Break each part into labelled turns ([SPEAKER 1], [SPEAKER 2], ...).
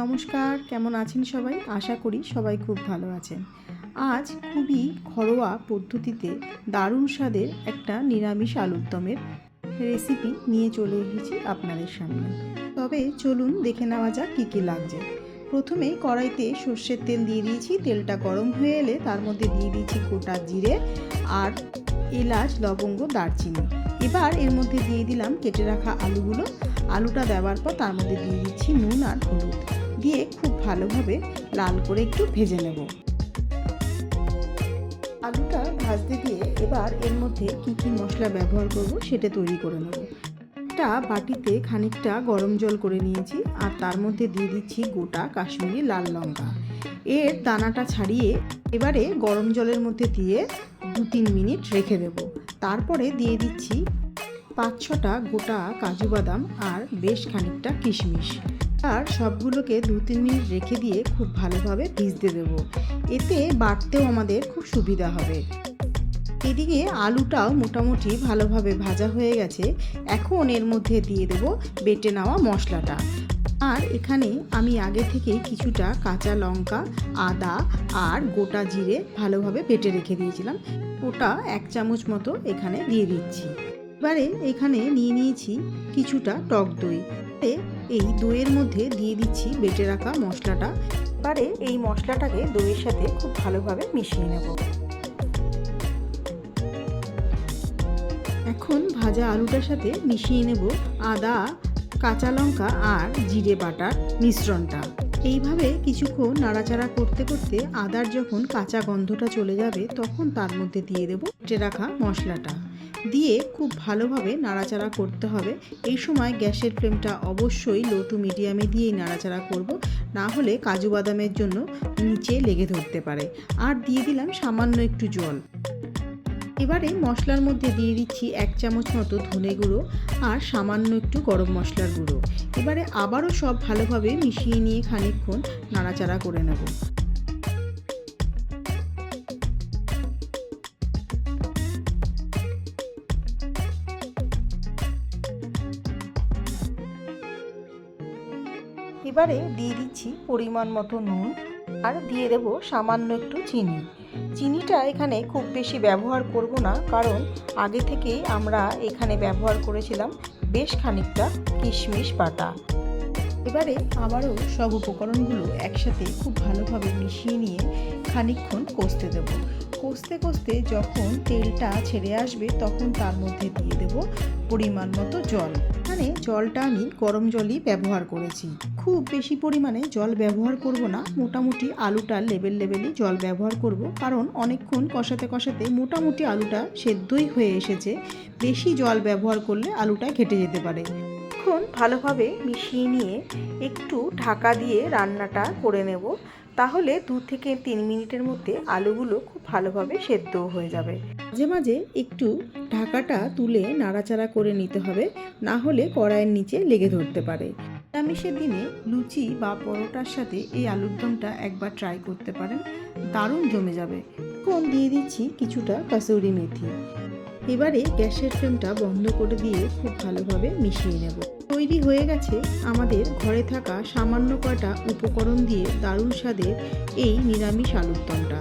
[SPEAKER 1] নমস্কার, কেমন আছেন সবাই? আশা করি সবাই খুব ভালো আছেন। আজ খুবই ঘরোয়া পদ্ধতিতে দারুণ স্বাদের একটা নিরামিষ আলুর দমের রেসিপি নিয়ে চলে এসেছি আপনাদের সামনে। তবে চলুন দেখে নেওয়া যাক কী কী লাগছে। প্রথমে কড়াইতে সর্ষের তেল দিয়ে দিয়েছি, তেলটা গরম হয়ে এলে তার মধ্যে দিয়ে দিয়েছি গোটা জিরে আর এলাচ, লবঙ্গ, দারচিনি। এবার এর মধ্যে দিয়ে দিলাম কেটে রাখা আলুগুলো। আলুটা দেওয়ার পর তার মধ্যে দিয়ে দিচ্ছি নুন আর হলুদ। দিয়ে খুব ভালোভাবে লাল করে একটু ভেজে নেব। আলুটা ভাজতে দিয়ে এবার এর মধ্যে কি কি মশলা ব্যবহার করব সেটা তৈরি করে নেব। একটা বাটিতে খানিকটা গরম জল করে নিয়েছি আর তার মধ্যে দিয়ে দিচ্ছি গোটা কাশ্মীরি লাল লঙ্কা। এর দানাটা ছাড়িয়ে এবারে গরম জলের মধ্যে দিয়ে দু তিন মিনিট রেখে দেব। তারপরে দিয়ে দিচ্ছি পাঁচ ছটা গোটা কাজু বাদাম আর বেশ খানিকটা কিশমিশ। আর সবগুলোকে দু তিন মিনিট রেখে দিয়ে খুব ভালোভাবে ভিজতে দেবো। এতে বাটতেও আমাদের খুব সুবিধা হবে। এদিকে আলুটাও মোটামুটি ভালোভাবে ভাজা হয়ে গেছে। এখন এর মধ্যে দিয়ে দেবো বেটে নেওয়া মশলাটা। আর এখানে আমি আগে থেকে কিছুটা কাঁচা লঙ্কা, আদা আর গোটা জিরে ভালোভাবে বেটে রেখে দিয়েছিলাম। ওটা এক চামচ মতো এখানে দিয়ে দিচ্ছি। এবারে এখানে নিয়ে নিয়েছি কিছুটা টক দই। এই দইয়ের মধ্যে দিয়ে দিচ্ছি বেটে রাখা মশলাটা। এবারে এই মশলাটাকে দইয়ের সাথে খুব ভালোভাবে মিশিয়ে নেব। এখন ভাজা আলুটার সাথে মিশিয়ে নেব আদা, কাঁচা লঙ্কা আর জিরে বাটার মিশ্রণটা। এইভাবে কিছুক্ষণ নাড়াচাড়া করতে করতে আদার যখন কাঁচা গন্ধটা চলে যাবে তখন তার মধ্যে দিয়ে দেবো রাখা মশলাটা। দিয়ে খুব ভালোভাবে নাড়াচাড়া করতে হবে। এই সময় গ্যাসের ফ্লেমটা অবশ্যই লো টু মিডিয়ামে দিয়েই নাড়াচাড়া করব। না হলে কাজু বাদামের জন্য নিচে লেগে ধরতে পারে। আর দিয়ে দিলাম সামান্য একটু জল। এবারে মশলার মধ্যে দিয়ে দিচ্ছি এক চামচ মতো ধনে গুঁড়ো আর সামান্য একটু গরম মশলার গুঁড়ো। এবারে আবারও সব ভালোভাবে মিশিয়ে নিয়ে খানিকক্ষণ নাড়াচাড়া করে নেব। এবারে দিয়ে দিচ্ছি পরিমাণ মতো নুন আর দিয়ে দেব সামান্য একটু চিনি। চিনিটা এখানে খুব বেশি ব্যবহার করব না, কারণ আগে থেকেই আমরা এখানে ব্যবহার করেছিলাম বেশ খানিকটা কিশমিশ বাটা। এবারে আবারও সব উপকরণগুলো একসাথে খুব ভালোভাবে মিশিয়ে নিয়ে খানিকক্ষণ কষতে দেব। কষতে কষতে যখন তেলটা ছেড়ে আসবে তখন তার মধ্যে দিয়ে দেব পরিমাণ মতো জল। এখানে জলটা আমি গরম জলই ব্যবহার করেছি। খুব বেশি পরিমাণে জল ব্যবহার করব না, মোটামুটি আলুটার লেবেল লেবেলই জল ব্যবহার করব। কারণ অনেকক্ষণ কষাতে কষাতে মোটামুটি আলুটা সেদ্ধই হয়ে এসেছে। বেশি জল ব্যবহার করলে আলুটা ঘেটে যেতে পারে। এখন ভালোভাবে মিশিয়ে নিয়ে একটু ঢাকা দিয়ে রান্নাটা করে নেব। তাহলে দু থেকে তিন মিনিটের মধ্যে আলুগুলো খুব ভালোভাবে সেদ্ধও হয়ে যাবে। মাঝে মাঝে একটু ঢাকাটা তুলে নাড়াচাড়া করে নিতে হবে, না হলে কড়াইয়ের নিচে লেগে ধরতে পারে। নিরামিষের দিনে লুচি বা পরোটার সাথে এই আলুর দমটা একবার ট্রাই করতে পারেন, দারুণ জমে যাবে। এখন দিয়ে দিচ্ছি কিছুটা কাসুরি মেথি। এবারে গ্যাসের ফ্লেমটা বন্ধ করে দিয়ে খুব ভালোভাবে মিশিয়ে নেব। তৈরি হয়ে গেছে আমাদের ঘরে থাকা সামান্য কয়টা উপকরণ দিয়ে দারুণ স্বাদের এই নিরামিষ আলুর দমটা।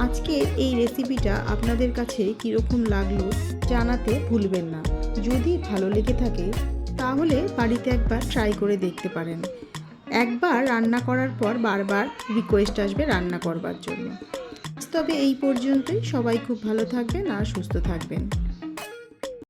[SPEAKER 1] আজকের এই রেসিপিটা আপনাদের কাছে কীরকম লাগল জানাতে ভুলবেন না। যদি ভালো লেগে থাকে, তাহলে বাড়িতে একবার ট্রাই করে দেখতে পারেন। একবার রান্না করার পর বারবার রিকোয়েস্ট আসবে রান্না করবার জন্য। তবে এই পর্যন্তই। সবাই খুব ভালো থাকবেন আর সুস্থ থাকবেন।